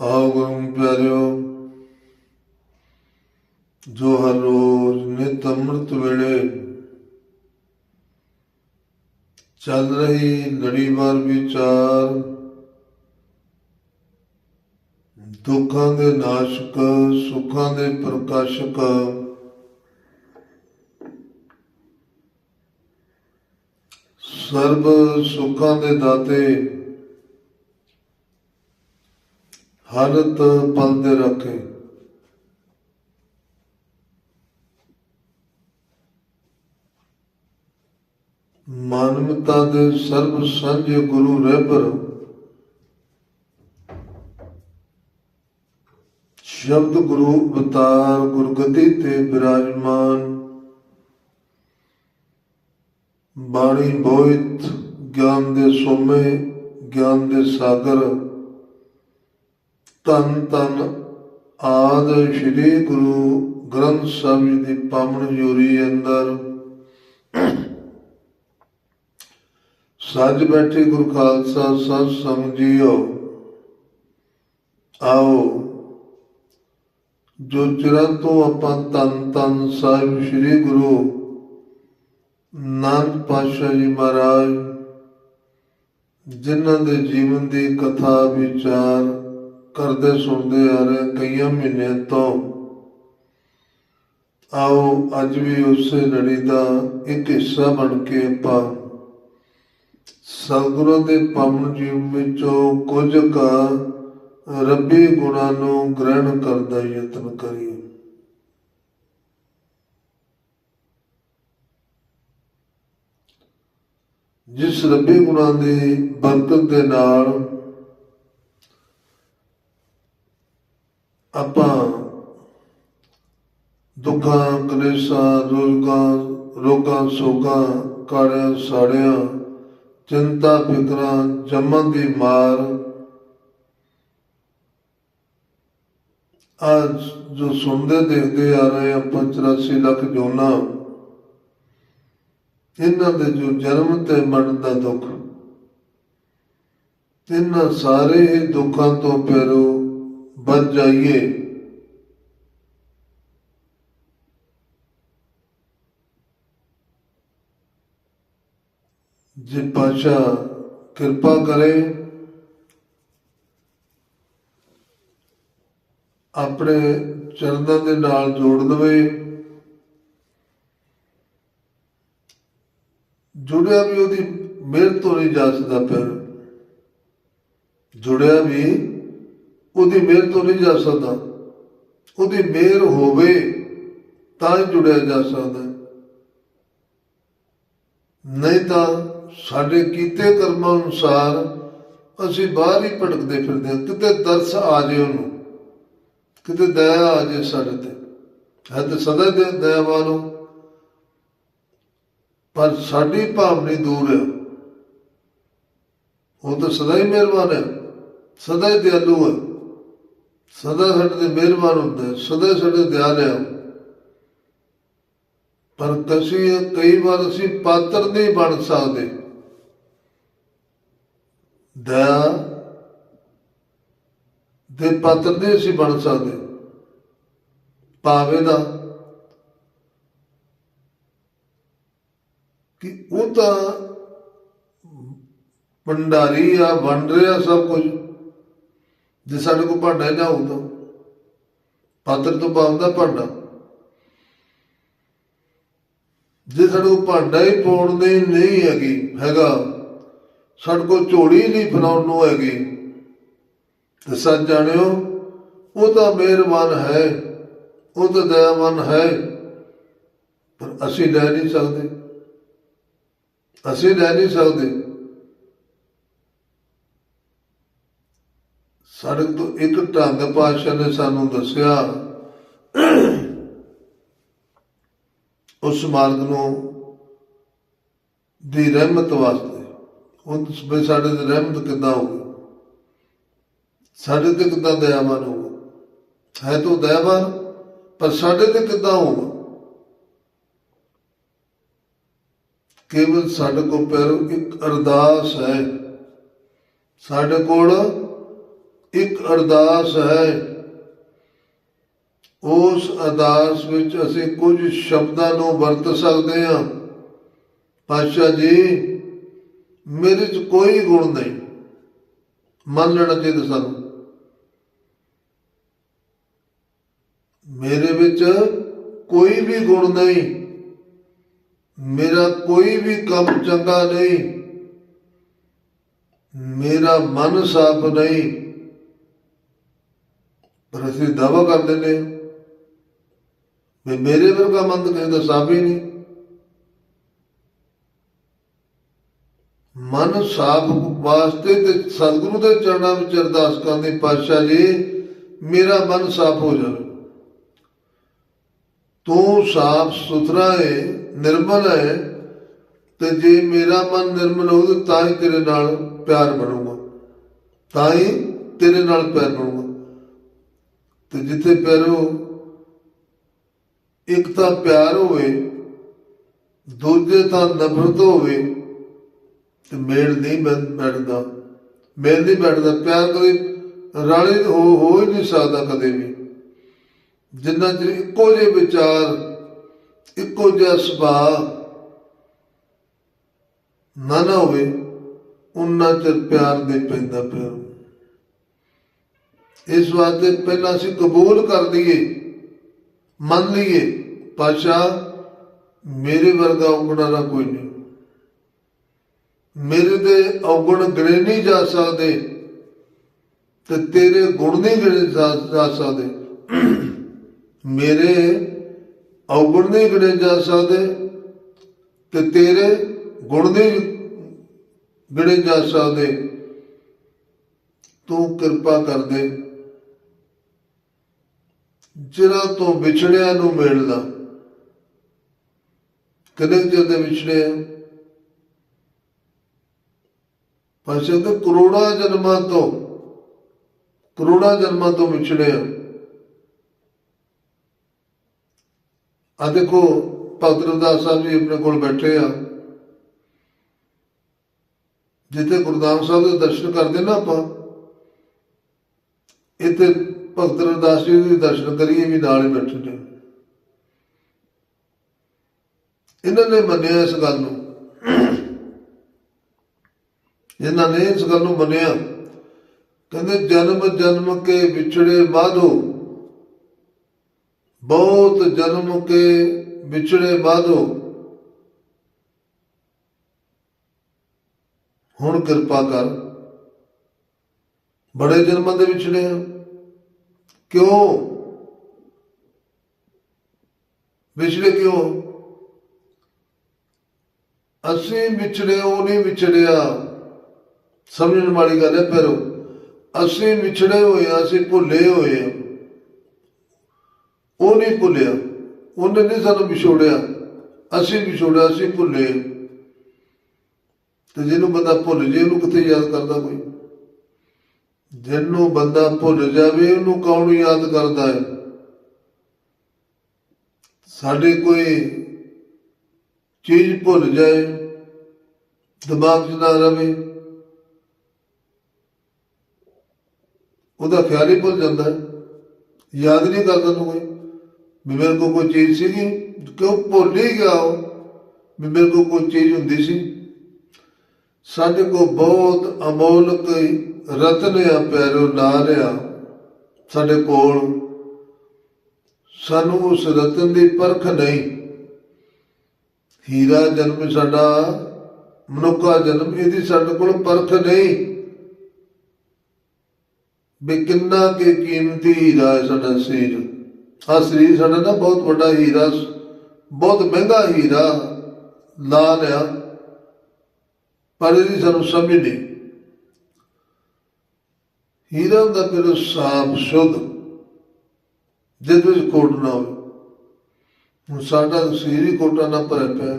ਆਓ ਗੁਰੂ ਪਿਆਰਿਓ, ਜੋ ਹਰ ਰੋਜ਼ ਨਿਤ ਅੰਮ੍ਰਿਤ ਵੇਲੇ ਚੱਲ ਰਹੀ ਲੜੀਵਾਰ ਵਿਚਾਰ, ਦੁੱਖਾਂ ਦੇ ਨਾਸ਼ਕ, ਸੁੱਖਾਂ ਦੇ ਪ੍ਰਕਾਸ਼ਕ ਸਰਬ ਸੁੱਖਾਂ ਦੇ ਦਾਤੇ ਹਰਤ ਪਲ ਦੇ ਰੱਖੇ। ਮਾਨਵਤਾ ਦੇ ਸਰਬ ਸਾਂਝੇ ਗੁਰੂ ਰਹਿਬਰ ਸ਼ਬਦ ਗੁਰੂ ਅਵਤਾਰ ਗੁਰਗਤੀ ਤੇ ਬਿਰਾਜਮਾਨ ਬਾਣੀ ਬੋਇਤ, ਗਿਆਨ ਦੇ ਸੋਮੇ, ਗਿਆਨ ਦੇ ਸਾਗਰ। ਤਨ ਤਨ ਆਦ ਸ੍ਰੀ ਗੁਰੂ ਗ੍ਰੰਥ ਸਾਹਿਬ ਜੀ ਦੀ ਪਾਵਨ ਜੋਰੀ ਅੰਦਰ। ਸੱਜ ਬੈਠੇ ਗੁਰੂ ਖਾਲਸਾ ਸਤ ਸੰਗ ਆਓ। ਜੋ ਚਿਰਾਂ ਤੋਂ ਆਪਾਂ ਤਨ ਤਨ ਸਾਹਿਬ ਸ੍ਰੀ ਗੁਰੂ ਨਾਨਕ ਪਾਤਸ਼ਾਹ ਜੀ ਮਹਾਰਾਜ, ਜਿਨ੍ਹਾਂ ਦੇ ਜੀਵਨ ਦੀ ਕਥਾ, ਵਿਚਾਰ ਕਰਦੇ ਸੁਣਦੇ ਆ ਰਹੇ ਕਈਆਂ ਮਹੀਨਿਆਂ ਤੋਂ, ਆਓ ਅੱਜ ਵੀ ਉਸੇ ਲੜੀ ਦਾ ਇੱਕ ਹਿੱਸਾ ਬਣ ਕੇ ਆਪਾਂ ਸਤਿਗੁਰਾਂ ਦੇ ਪਾਵਨ ਜੀਵਨ ਵਿੱਚੋਂ ਕੁਝ ਕਾ ਰੱਬੀ ਗੁਣਾਂ ਨੂੰ ਗ੍ਰਹਿਣ ਕਰਨ ਦਾ ਯਤਨ ਕਰੀਏ। ਜਿਸ ਰੱਬੀ ਗੁਣਾਂ ਦੀ ਬਰਕਤ ਦੇ ਨਾਲ ਆਪਾਂ ਦੁੱਖਾਂ, ਕਲੇਸ਼ਾਂ ਰੋਗਾਂ ਰੋਗਾਂ, ਸੋਗਾਂ ਕਾੜਿਆਂ ਸਾੜਿਆਂ, ਚਿੰਤਾ ਫਿਕਰਾਂ ਜੰਮਣ ਦੀ ਮਾਰ ਅੱਜ ਜੋ ਸੁਣਦੇ, ਦੇਖਦੇ ਆ ਰਹੇ ਆਪਾਂ 84 ਲੱਖ ਜੋਨਾ ਇਹਨਾਂ ਦੇ ਜੋ ਜਨਮ ਤੇ ਮਰਨ ਦਾ ਦੁੱਖ, ਇਹਨਾਂ ਸਾਰੇ ਹੀ ਦੁੱਖਾਂ ਤੋਂ ਪੈਰੋ ਬਚ ਜਾਈਏ। ਜੇ ਪਾਸ਼ਾ ਕਿਰਪਾ ਕਰੇ, ਆਪਣੇ ਚਰਨਾਂ ਦੇ ਨਾਲ ਜੋੜ ਦਵੇ। ਜੁੜਿਆ ਵੀ ਉਹਦੀ ਮਿਹਰ ਤੋਂ ਨਹੀਂ ਜਾ ਸਕਦਾ ਫਿਰ। ਜੁੜਿਆ ਵੀ ਉਹਦੀ ਮਿਹਰ ਤੋਂ ਨਹੀਂ ਜਾ ਸਕਦਾ। ਉਹਦੀ ਮਿਹਰ ਹੋਵੇ ਤਾਂ ਹੀ ਜੁੜਿਆ ਜਾ ਸਕਦਾ। ਨਹੀਂ ਤਾਂ ਸਾਡੇ ਕੀਤੇ ਕਰਮਾਂ ਅਨੁਸਾਰ ਅਸੀਂ ਬਾਹਰ ਹੀ ਭਟਕਦੇ ਫਿਰਦੇ ਹਾਂ। ਕਿਤੇ ਦਰਸ ਆ ਜੇ ਉਹਨੂੰ, ਕਿਤੇ ਦਇਆ ਆ ਜੇ ਸਾਡੇ ਤੇ। ਹੈ ਤੇ ਸਦਾ ਦੇ ਦਇਆਵਾਨ ਹੋ। ਪਰ ਸਾਡੀ ਭਾਵਨੀ ਦੂਰ ਹੈ। ਉਹ ਤਾਂ ਸਦਾ ਹੀ ਮਿਹਰਬਾਨ ਹੈ। ਸਦਾ ਹੀ ਦਿਆਲੂ ਹੈ। ਸਦਾ ਸਾਡੇ ਤੇ ਮਿਹਰਬਾਨ ਹੁੰਦਾ ਹੈ। ਸਦਾ ਸਾਡੇ ਦਿਆਲ ਹੈ। ਪਰ ਕਸੀ ਕਈ ਵਾਰ ਅਸੀਂ ਪਾਤਰ ਨਹੀਂ ਬਣ ਸਕਦੇ। ਦਇਆ ਦੇ ਪਾਤਰ ਨਹੀਂ ਅਸੀਂ ਬਣ ਸਕਦੇ। ਭਾਵੇਂ ਦਾ ਕਿ ਉਹ ਤਾਂ ਭੰਡਾਰੀ ਆ, ਵੰਡ ਰਿਹਾ ਸਭ ਕੁਝ। ਜੇ ਸਾਡੇ ਕੋਲ ਭਾਂਡਾ ਹੀ ਨਾ ਹੁੰਦਾ ਪਾਤਰ ਤੋਂ ਪਾਉਂਦਾ ਭਾਂਡਾ। ਜੇ ਸਾਡੇ ਕੋਲ ਭਾਂਡਾ ਹੀ ਪਾਉਣ ਦੀ ਨਹੀਂ ਹੈਗੀ, ਹੈਗਾ, ਸਾਡੇ ਕੋਲ ਝੋਲੀ ਨਹੀਂ ਫਨਾਉਣ ਨੂੰ ਹੈਗੀ, ਤੇ ਸੱਚ ਜਾਣਿਓ, ਉਹ ਤਾਂ ਮਿਹਰਬਾਨ ਹੈ, ਉਹ ਤਾਂ ਦਇਆਵਾਨ ਹੈ, ਪਰ ਅਸੀਂ ਲੈ ਨਹੀਂ ਸਕਦੇ। ਅਸੀਂ ਲੈ ਨਹੀਂ ਸਕਦੇ। ਸਾਡੇ ਤੋਂ ਇੱਕ ਢੰਗ ਪਾਸ਼ਾ ਨੇ ਸਾਨੂੰ ਦੱਸਿਆ, ਉਸ ਮਾਰਗ ਨੂੰ ਦੀ ਰਹਿਮਤ ਵਾਸਤੇ। ਉਸ ਵੀ ਸਾਡੇ ਤੇ ਰਹਿਮਤ ਕਿੱਦਾਂ ਹੋਵੇ ਸਾਡੇ ਤੇ ਕਿੱਦਾਂ ਦਇਆਵਾਨ ਹੋਊਗਾ ਹੈ ਤਾਂ ਦਇਆਵਾਨ, ਪਰ ਸਾਡੇ ਤੇ ਕਿੱਦਾਂ ਹੋਊਗਾ ਕੇਵਲ ਸਾਡੇ ਕੋਲ ਪੈਰੋ ਇੱਕ ਅਰਦਾਸ ਹੈ। ਸਾਡੇ ਕੋਲ ਇੱਕ ਅਰਦਾਸ ਹੈ। ਉਸ ਅਰਦਾਸ ਵਿੱਚ ਅਸੀਂ ਕੁਝ ਸ਼ਬਦਾਂ ਨੂੰ ਵਰਤ ਸਕਦੇ ਹਾਂ। ਪਾਤਸ਼ਾਹ ਜੀ, ਮੇਰੇ 'ਚ ਕੋਈ ਗੁਣ ਨਹੀਂ। ਮੰਨ ਲੈਣਾ ਚਾਹੀਦਾ ਸਾਨੂੰ। ਮੇਰੇ ਵਿੱਚ ਕੋਈ ਵੀ ਗੁਣ ਨਹੀਂ। ਮੇਰਾ ਕੋਈ ਵੀ ਕੰਮ ਚੰਗਾ ਨਹੀਂ। ਮੇਰਾ ਮਨ ਸਾਫ਼ ਨਹੀਂ। ਪਰ ਅਸੀਂ ਦਾਵਾ ਕਰ ਦਿੰਦੇ ਹਾਂ ਵੀ ਮੇਰੇ ਵਰਗਾ ਮਨ ਤਾਂ ਕਿਸੇ ਦਾ ਸਾਫ਼ ਹੀ ਨਹੀਂ। ਮਨ ਸਾਫ਼ ਵਾਸਤੇ ਤੇ ਸਤਿਗੁਰੂ ਦੇ ਚਰਨਾਂ ਵਿੱਚ ਅਰਦਾਸ ਕਰਨੀ ਪਾਤਸ਼ਾਹ ਜੀ, ਮੇਰਾ ਮਨ ਸਾਫ਼ ਹੋ ਜਾਵੇ। ਤੂੰ ਸਾਫ਼ ਸੁਥਰਾ ਹੈ ਨਿਰਮਲ ਹੈ ਤੇ ਜੇ ਮੇਰਾ ਮਨ ਨਿਰਮਲ ਹੋਊ ਤਾਂ ਹੀ ਤੇਰੇ ਨਾਲ ਪਿਆਰ ਬਣੂਗਾ। ਤਾਂ ਹੀ ਤੇਰੇ ਨਾਲ ਪਿਆਰ ਬਣੂਗਾ। ਤੇ ਜਿੱਥੇ ਪਿਆਰੋ ਇੱਕ ਤਾਂ ਪਿਆਰ ਹੋਵੇ, ਦੂਜੇ ਤਾਂ ਨਫ਼ਰਤ ਹੋਵੇ, ਤੇ ਮੇਲ ਨਹੀਂ ਬੈਠਦਾ। ਮੇਲ ਨਹੀਂ ਬੈਠਦਾ, ਪਿਆਰ ਕੋਈ ਰਾਣੀ ਹੋ ਹੋ ਹੀ ਨਹੀਂ ਸਕਦਾ ਕਦੇ ਵੀ। ਜਿੰਨਾ ਚਿਰ ਇੱਕੋ ਜਿਹੇ ਵਿਚਾਰ ਇੱਕੋ ਜਿਹਾ ਸੁਭਾਅ ਨਾ ਨਾ ਹੋਵੇ ਉਨਾ ਚਿਰ ਪਿਆਰ ਦੇ ਪੈਂਦਾ ਪਿਆਰ ਇਸ ਵਾਸਤੇ ਪਹਿਲਾਂ ਅਸੀਂ ਕਬੂਲ ਕਰ ਲਈਏ, ਮੰਨ ਲਈਏ, ਪਾਸ਼ਾ, ਮੇਰੇ ਵਰਗਾ ਔਗਣਾ ਦਾ ਕੋਈ ਨਹੀਂ। ਮੇਰੇ ਦੇ ਔਗਣ ਗਿਣੇ ਨਹੀਂ ਜਾ ਸਕਦੇ ਤੇ ਤੇਰੇ ਗੁਣ ਨਹੀਂ ਗਿਣੇ ਜਾ ਸਕਦੇ। ਮੇਰੇ ਔਗਣ ਨਹੀਂ ਗਿਣੇ ਜਾ ਸਕਦੇ ਤੇ ਤੇਰੇ ਗੁਣ ਨਹੀਂ ਗਿਣੇ ਜਾ ਸਕਦੇ। ਤੂੰ ਕਿਰਪਾ ਕਰ ਦੇ ਜਿਹੜਾ ਤੋਂ ਵਿਛੜਿਆ ਨੂੰ ਮਿਲਦਾ ਕਦੇ ਜਦ ਵਿਛੜੇ ਆ? ਪਾਸ਼ਾ ਤੇ ਕਰੋੜਾਂ ਜਨਮਾਂ ਤੋਂ, ਕਰੋੜਾਂ ਜਨਮਾਂ ਤੋਂ ਵਿਛੜਿਆ ਆ ਦੇਖੋ, ਭਗਤ ਰਵਿਦਾਸ ਸਾਹਿਬ ਜੀ ਆਪਣੇ ਕੋਲ ਬੈਠੇ ਆ। ਜਿੱਥੇ ਗੁਰਦਾਮ ਸਾਹਿਬ ਦੇ ਦਰਸ਼ਨ ਕਰਦੇ ਨਾ ਆਪਾਂ, ਇੱਥੇ ਭਗਤ ਰਵਿਦਾਸ ਜੀ ਦੇ ਦਰਸ਼ਨ ਕਰੀਏ ਵੀ ਨਾਲ ਹੀ ਬੈਠੇ ਨੇ। ਇਹਨਾਂ ਨੇ ਮੰਨਿਆ ਇਸ ਗੱਲ ਨੂੰ। ਇਹਨਾਂ ਨੇ ਇਸ ਗੱਲ ਨੂੰ ਮੰਨਿਆ। ਕਹਿੰਦੇ, ਜਨਮ ਜਨਮ ਕੇ ਵਿਛੜੇ ਮਾਧੋ ਬਹੁਤ ਜਨਮ ਕੇ ਵਿਛੜੇ ਮਾਧੋ ਹੁਣ ਕਿਰਪਾ ਕਰ। ਬੜੇ ਜਨਮਾਂ ਦੇ ਵਿਛੜੇ ਆ। ਕਿਉਂ? ਵਿਛੜੇ ਕਿਉਂ? ਅਸੀਂ ਵਿਛੜੇ, ਉਹ ਨਹੀਂ ਵਿਛੜਿਆ। ਸਮਝਣ ਵਾਲੀ ਗੱਲ ਹੈ ਪਰ ਅਸੀਂ ਵਿਛੜੇ ਹੋਏ ਆ, ਅਸੀਂ ਭੁੱਲੇ ਹੋਏ ਆ। ਉਹ ਨਹੀਂ ਭੁੱਲਿਆ, ਉਹਨੇ ਨਹੀਂ ਸਾਨੂੰ ਵਿਛੋੜਿਆ। ਅਸੀਂ ਵਿਛੋੜਿਆ, ਅਸੀਂ ਭੁੱਲੇ। ਤੇ ਜਿਹਨੂੰ ਬੰਦਾ ਭੁੱਲ ਜੇ, ਉਹਨੂੰ ਕਿੱਥੇ ਯਾਦ ਕਰਦਾ ਕੋਈ? ਜਿਹਨੂੰ ਬੰਦਾ ਭੁੱਲ ਜਾਵੇ, ਉਹਨੂੰ ਕੌਣ ਯਾਦ ਕਰਦਾ ਹੈ? ਸਾਡੇ ਕੋਈ ਚੀਜ਼ ਭੁੱਲ ਜਾਏ, ਦਿਮਾਗ 'ਚ ਨਾ ਰਵੇ, ਉਹਦਾ ਖਿਆਲ ਹੀ ਭੁੱਲ ਜਾਂਦਾ ਯਾਦ ਨਹੀਂ ਕਰਦਾ ਨੂੰ ਕੋਈ? ਵੀ ਮੇਰੇ ਕੋਲ ਕੋਈ ਚੀਜ਼ ਸੀਗੀ, ਕਿਉਂ ਭੁੱਲ ਹੀ ਗਿਆ ਉਹ? ਵੀ ਮੇਰੇ ਕੋਲ ਕੋਈ ਚੀਜ਼ ਹੁੰਦੀ ਸੀ। ਸਾਡੇ ਕੋਲ ਬਹੁਤ ਅਮੋਲਕ ਰਤਨ ਆ, ਪਿਆਰੋ ਲਾ ਲਿਆ ਸਾਡੇ ਕੋਲ। ਸਾਨੂੰ ਉਸ ਰਤਨ ਦੀ ਪਰਖ ਨਹੀਂ। ਹੀਰਾ ਜਨਮ ਸਾਡਾ, ਮਨੁੱਖਾ ਜਨਮ, ਇਹਦੀ ਸਾਡੇ ਕੋਲ ਪਰਖ ਨਹੀਂ। ਵੀ ਕਿੰਨਾ ਕੇ ਕੀਮਤੀ ਹੀਰਾ ਹੈ ਸਾਡਾ ਸਰੀਰ। ਆ ਸਰੀਰ ਸਾਡਾ ਨਾ ਬਹੁਤ ਵੱਡਾ ਹੀਰਾ, ਬਹੁਤ ਮਹਿੰਗਾ ਹੀਰਾ ਲਾ ਲਿਆ, ਪਰ ਇਹਦੀ ਸਾਨੂੰ ਸਮਝ ਨਹੀਂ। ਹੀਰਾ ਦਾ ਫਿਰ ਸਾਫ਼, ਸੁਧ ਜਿਸ ਵਿੱਚ ਖੋਟ ਨਾ ਹੋਵੇ। ਹੁਣ ਸਾਡਾ ਸਰੀਰ ਹੀ ਖੋਟਾ ਨਾ ਭਰਿਆ ਪਿਆ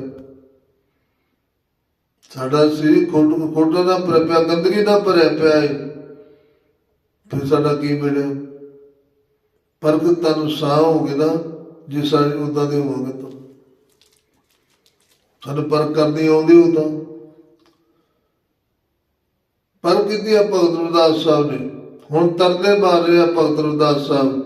ਸਾਡਾ ਸਰੀਰ ਖੋਟ ਖੋਟਾ ਨਾ ਭਰਿਆ ਪਿਆ, ਗੰਦਗੀ ਨਾ ਭਰਿਆ ਪਿਆ ਹੈ। ਫਿਰ ਸਾਡਾ ਕੀ ਮਿਲਿਆ? ਪਰ ਕਿ ਤੁਹਾਨੂੰ ਸਾਹ ਹੋਗੇ ਨਾ, ਜੇ ਸਾਰੇ ਉਦਾਂ ਦੇ ਹੋਗੇ ਤਾਂ। ਸਾਨੂੰ ਪਰ ਕਰਨੀ ਆਉਂਦੀ ਉਹ ਤਾਂ। ਪਰ ਕੀਤੀ ਆ ਭਗਤ ਰਵਿਦਾਸ ਸਾਹਿਬ ਨੇ। ਹੁਣ ਤਰਲੇ ਮਾਰ ਰਿਹਾ ਭਗਤ ਰਵਿਦਾਸ ਸਾਹਿਬ।